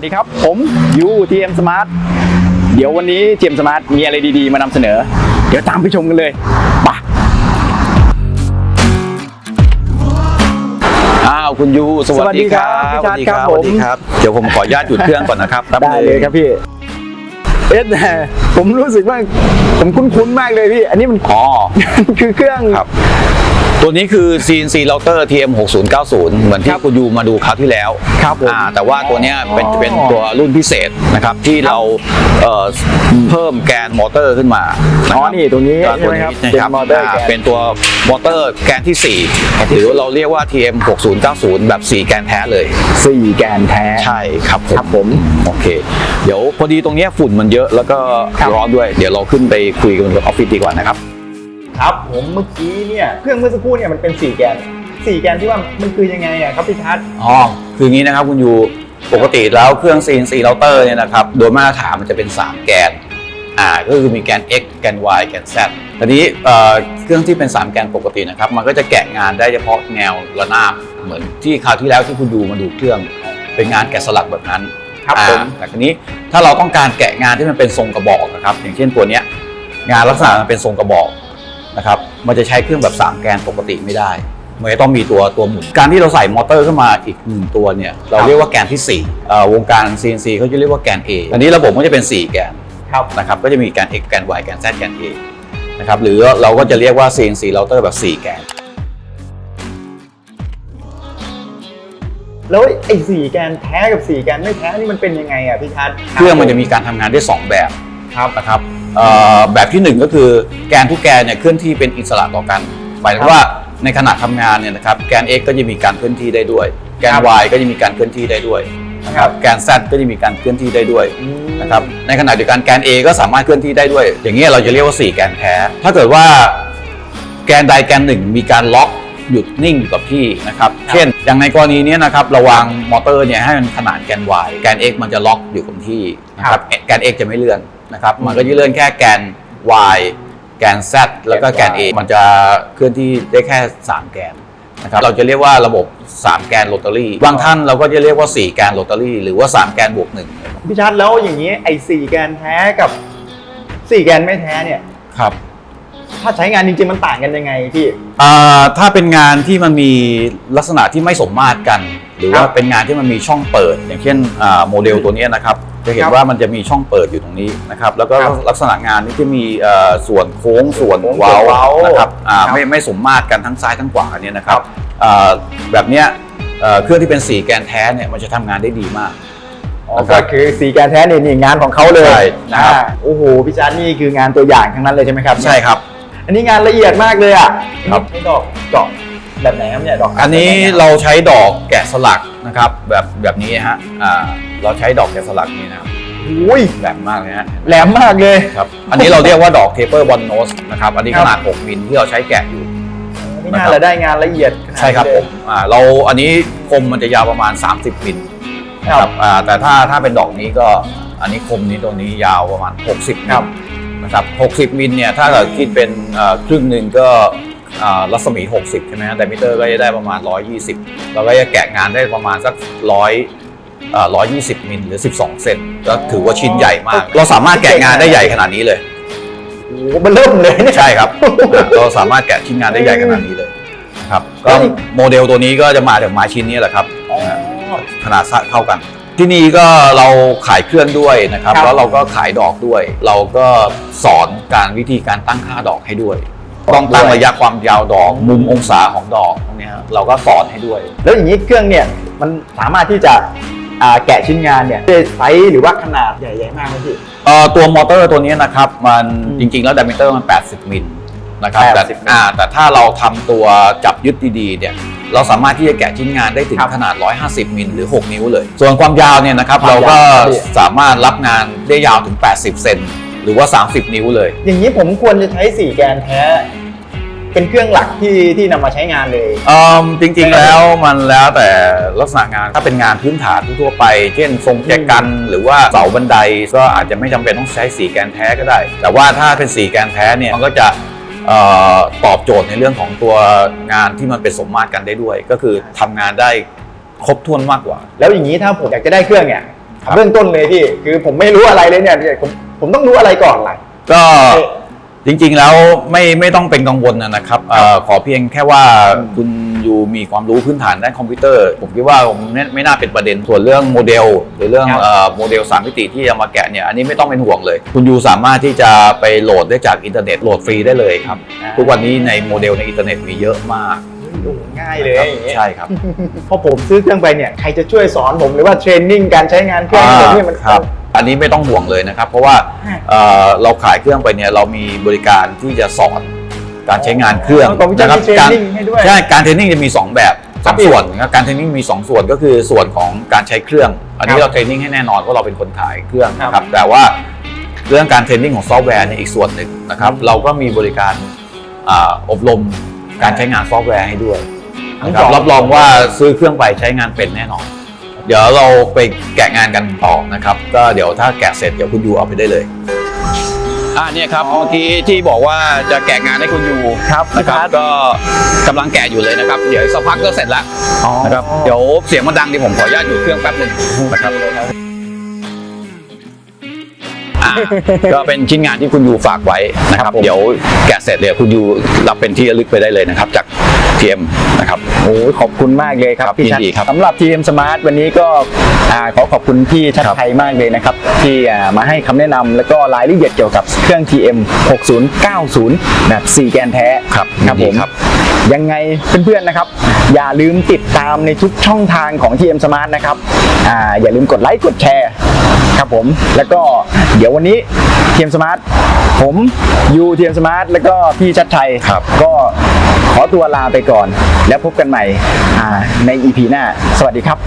วัสดีครับ ผมยูทีเอ็มสมาร์ทเดี๋ยววันนี้ทีเอ็มสมาร์ทมีอะไรดีๆ มานำเสนอ เดี๋ยวตามไปชมกันเลยไปะอ้าวคุณยูสวัสดีครับสวัสดีครับผมสวัสดีครับเดี๋ยวผมขออนุญาตหยุดเครื่องก่อนนะครับแป๊บได้นึงเลยครับพี่เอ๊ะแต่ผมรู้สึกว่าผมคุ้นๆมากเลยพี่ อันนี้มันอ๋อคือเครื่องครับ ตัวนี้คือ CNC router TM 6090เหมือนคที่รับคุณยูมาดูคราวที่แล้วครับผมอ่าแต่ว่าตัวเนี้ยเป็นอ๋อ เป็นตัวรุ่นพิเศษนะครับที่เราเอ่อเพิ่มแกนมอเตอร์ขึ้นมาะอ๋อครับนี่ตรงนี้ก็ใช่ไหมครับตัวนี้นะครับเป็นมอเตอร์อ่าแกนเป็นตัวมอเตอร์แกนที่ 4 หรือเราเรียกว่า TM 6090แบบ 4 แกนแท้เลย สี่แกนแท้ ใช่ครับผมครับผมโอเค เดี๋ยวพอดีตรงเนี้ยฝุ่นมันเยอะแล้วก็ครับ ร้อนด้วย เดี๋ยวเราขึ้นไปคุยกันบนออฟฟิศดีกว่านะครับ ครับผมเมื่อกี้เนี่ยเครื่องเมื่อสักครู่เนี่ยมันเป็นสี่แกนสี่แกนที่ว่ามันคือยังไงอะครับพี่ทัศน์อ๋อคืองี้นะครับคุณยูปกติแล้วเครื่อง CNC router เนี่ยนะครับโดยมาตรฐานมันจะเป็น 3 แกนอ่าก็คือมีแกน x แกน y แกน z ทีนี้เอ่อเครื่องที่เป็น 3 แกนปกตินะครับมันก็จะแกะงานได้เฉพาะแนวระนาบเหมือนที่คราวที่แล้วที่คุณยูมาดูเครื่องเป็นงานแกะสลักแบบนั้นครับอ่าผมแต่ทีนี้ถ้าเราต้องการแกะงานที่มันเป็นทรงกระบอกนะครับอย่างเช่นตัวเนี้ยงานลักษณะมันเป็นทรงกระบอก นะครับมันจะใช้เครื่องแบบ 3 แกนปกติไม่ได้มันจะต้องมีตัวตัวหมุน การที่เราใส่มอเตอร์ขึ้นมาอีกหนึ่งตัวเนี่ยเราเรียกว่าแกนที่4เอ่อวงการ CNC เขาจะเรียกว่าแกน A อันนี้ระบบก็จะเป็น 4 แกนครับนะครับก็จะมีแกน X แกน Y แกน Z แกน A นะครับหรือเราก็จะเรียกว่า CNC router แบบ 4 แกน แล้วไอ้สี่แกนแท้กับสี่แกนไม่แท้นี่มันเป็นยังไงอะพี่ทัศน์เครื่องมันจะมีการทำงานได้ 2 แบบครับนะครับเอ่อ แบบที่1ก็คือแกนทุกแกนเนี่ยเคลื่อนที่เป็นอิสระต่อกันหมายถึงว่าในขณะทำงานเนี่ยนะครับแกน X ก็จะมีการเคลื่อนที่ได้ด้วย แกน Y ก็จะมีการเคลื่อนที่ได้ด้วยนะครับแกน Z ก็จะมีการเคลื่อนที่ได้ด้วยอืมนะครับในขณะเดียวกันแกน A ก็สามารถเคลื่อนที่ได้ด้วย อย่างนี้ยเราจะเรียกว่า 4 แกนแท้ ถ้าเกิดว่าแกนใดแกนหนึ่งมีการล็อกหยุดนิ่งอยู่กับที่นะครับเช่น อย่างในกรณีเนี้ยนะครับระวางมอเตอร์เนี่ยให้มันขนานแกน Y แกน X มันจะล็อกอยู่กับที่นะครับแกน X จะไม่เลื่อน นะครับมันก็จะเลื่อนแค่แกน Y แกน Z แล้วก็แกน A มันจะเคลื่อนที่ได้แค่ 3 แกนนะครับเราจะเรียกว่าระบบ 3 แกนโรตารี่บางท่านเราก็จะเรียกว่า 4 แกนโรตารี่หรือว่า 3 แกนบวกหนึ่งพี่ทัศน์แล้วอย่างนี้ไอ้สี่แกนแท้กับสี่แกนไม่แท้เนี่ยครับ ถ้าใช้งานจริงๆมันต่างกันยังไงพี่ อ่าถ้าเป็นงานที่มันมีลักษณะที่ไม่สมมาตรกัน หรือว่าครับเป็นงานที่มันมีช่องเปิด อย่างเช่นอ่าโมเดลตัวเนี้ยนะครับจะเห็นครับว่ามันจะมีช่องเปิดอยู่ตรงนี้นะครับแล้วก็ครับลักษณะงานนี้ที่มีเอ่อส่วนโค้งส่วนโค้งเว้าส่วนเว้านะครับอ่าครับไม่ไม่สมมาตรกันทั้งซ้ายทั้งขวาเนี่ยนะครับครับอ่าแบบเนี้ยเอ่อเครื่องที่เป็นสีแกนแท้เนี่ยมันจะทำงานได้ดีมาก อ๋อนะครับก็คือสี่แกนแท้เนี่ยนี่งานของเขาเลยใช่นะครับ อ่าโอ้โหพี่ทัศน์นี่คืองานตัวอย่างทั้งนั้นเลยใช่ไหมครับ ใช่ครับ อันนี้งานละเอียดมากเลยอะครับ ใช้ดอกเจาะแบบไหนครับเนี่ยดอกอันนี้แบบไหเราใช้ดอกแกะสลักนะครับ แบบแบบนี้ฮะอ่าเราใช้ดอกแกะสลักนี่นะครับอุ้ยแบบมากเลยฮะแหลมมากเลยครับอันนี้เราเรียกว่าดอกเทเปอร์บอลโนสนะครับอันนี้ครัขบนาด 6 มิลที่เราใช้แกะอยู่นี่งานเราได้งานละเอียดขนาดนี้ใช่ครับเลยผมอ่าเราอันนี้คมมันจะยาวประมาณ 30 มิลนะคครัรับบอ่าแต่ถ้าถ้าเป็นดอกนี้ก็อันนี้คมนี้ตัวนี้ยาวประมาณ 60มิครัลบ นะครับ 60 มิลเนี่ยถ้าเกิดคิดเป็นเอ่อครึ่งหนึ่งก็อ่ารัศมี 60 ใช่ไหมฮะไดมิเตอร์ก็จะได้ประมาณ 120 เราก็จะแกะงานได้ประมาณสักร้อยอ่า120 มิลหรือ 12 เซนก็ถือว่าชิ้นใหญ่มาก เราสามารถแกะงานได้ใหญ่ขนาดนี้เลยโอ้โหมันเริ่มเลยเนี่ยใช่ครับอ่าเราสามารถแกะชิ้นงานได้ใหญ่ขนาดนี้เลยนะครับก็โมเดลตัวนี้ก็จะมาจากไม้ชิ้นนี้แหละครับอ๋อขนาดเท่ากัน ที่นี่ก็เราขายเครื่องด้วยนะครับ ครับ แล้วเราก็ขายดอกด้วย เราก็สอนการวิธีการตั้งค่าดอกให้ด้วย ต้องตั้งระยะความยาวดอกมุมองศาของดอกพวกเนี้ยเราก็สอนให้ด้วย แล้วอย่างนี้เครื่องเนี่ยมันสามารถที่จะอ่าแกะชิ้นงานเนี่ยได้ไซส์หรือว่าขนาดใหญ่ๆมากไหมพี่ เอ่อตัวมอเตอร์ตัวนี้นะครับ มันอืมจริง ๆ แล้วดิเมเตอร์มัน 80 มิลนะครับแต่80มิล อ่าแต่ถ้าเราทำตัวจับยึดดีๆเนี่ย เราสามารถที่จะแกะชิ้นงานได้ถึงครับขนาด 150 มิลหรือ 6 นิ้วเลย ส่วนความยาวเนี่ยนะครับความเรายาวก็พี่ สามารถรับงานได้ยาวถึง 80 เซนหรือว่า 30 นิ้วเลย อย่างนี้ผมควรจะใช้สี่แกนแท้ เป็นเครื่องหลักที่ที่นำมาใช้งานเลย เอิ่มจริงๆแล้วมันแล้วแต่ลักษณะงานถ้าเป็นงานพื้นฐานทั่วๆไป เช่นทรงแจกันหรือว่าเสาบันไดก็อาจจะไม่จำเป็นต้องใช้สีแกนแท้ก็ได้ แต่ว่าถ้าเป็นสีแกนแท้เนี่ยมันก็จะเอ่อ ตอบโจทย์ในเรื่องของตัวงานที่มันเป็นสมมาตรกันได้ด้วย ก็คือทำงานได้ครบถ้วนมากกว่า แล้วอย่างนี้ถ้าผมอยากจะได้เครื่องเนี่ยครับเบื้องต้นเลยพี่คือผมไม่รู้อะไรเลยเนี่ยผมผมต้องรู้อะไรก่อนล่ะก็ จริงๆแล้วไม่ไม่ต้องเป็นกังวลนะครับเออขอเพียงแค่ว่าคุณอยู่มีความรู้พื้นฐานด้านคอมพิวเตอร์ ผมคิดว่าไม่ไม่น่าเป็นประเด็นส่วนเรื่องโมเดล หรือเรื่องครับ เอ่อโมเดลสามมิติที่จะมาแกะเนี่ยอันนี้ไม่ต้องเป็นห่วงเลย คุณยูสามารถที่จะไปโหลดได้จากอินเทอร์เน็ตโหลดฟรีได้เลยครับ ทุกวันนี้ในโมเดลในอินเทอร์เน็ตมีเยอะมากโอ้ง่ายเลยครับอย่างเงี้ยใช่ครับพอผมซื้อเครื่องไปเนี่ยใครจะช่วยสอนผมหรือว่าเทรนนิ่งการใช้งานเครื่องอะไรเนี่ยมันครับ อันนี้ไม่ต้องห่วงเลยนะครับ เพราะว่าอ่าเอ่อเราขายเครื่องไปเนี่ยเรามีบริการที่จะสอนการใช้งานเครื่องผมจะนะครัมีเทรนการนิ่งให้ด้วยใช่การเทรนนิ่งจะมี 2 แบบสครัอบงพี่ส่วนนะครับการเทรนนิ่งมี 2 ส่วนก็คือส่วนของการใช้เครื่อง อันนี้ครับเราเทรนนิ่งให้แน่นอนเพราะเราเป็นคนขายเครื่องนะคครัรับบ แต่ว่าเรื่องการเทรนนิ่งของซอฟต์แวร์เนี่ยอีกส่วนหนึ่งนะครับเราก็มีบริการอ่าอบรมการใช้งานซอฟต์แวร์ให้ด้วยทั้งนะคสรัอบงรับรองว่าซื้อเครื่องไปใช้งานเป็นแน่นอน เดี๋ยวเราไปแกะงานกันต่อนะครับ ก็เดี๋ยวถ้าแกะเสร็จเดี๋ยวคุณยูเอาไปได้เลยอ่าเนี่ยครับเมื่อกี้ที่บอกว่าจะแกะงานให้คุณยูครับนะครับพี่พัดก็กำลังแกะอยู่เลยนะครับ เดี๋ยวสักพักก็เสร็จแล้วอ๋อนะครับเดี๋ยวเสียงมันดังเดี๋ยวผมขออนุญาตหยุดเครื่องแป๊บหนึ่งนะครับอ่าก็เป็นชิ้นงานที่คุณยูฝากไว้นะครับ เดี๋ยวแกะเสร็จเดี๋ยวคุณยูรับเป็นที่ระลึกไปได้เลยนะครับ จาก TM นะครับ โอ้ยขอบคุณมากเลยครับครับพี่ชัดยินดีครับสำหรับ TM Smart วันนี้ก็อ่าขอขอบคุณพี่ชัดครับไทยมากเลยนะครับ ที่อ่ามาให้คำแนะนำแล้วก็รายละเอียดเกี่ยวกับเครื่อง TM 6090 แบบ 4 แกนแท้ครับครับยิผนมดีครับ ยังไงเพื่อนๆนะครับ อย่าลืมติดตามในทุกช่องทางของ TM Smart นะครับอ่าอย่าลืมกดไลค์กดแชร์ครับผม แล้วก็เดี๋ยววันนี้ TM Smart ผมยู TM Smart แล้วก็พี่ชัดชัยครับ ก็ ขอตัวลาไปก่อน แล้วพบกันใหม่ในอีพีหน้า สวัสดีครับ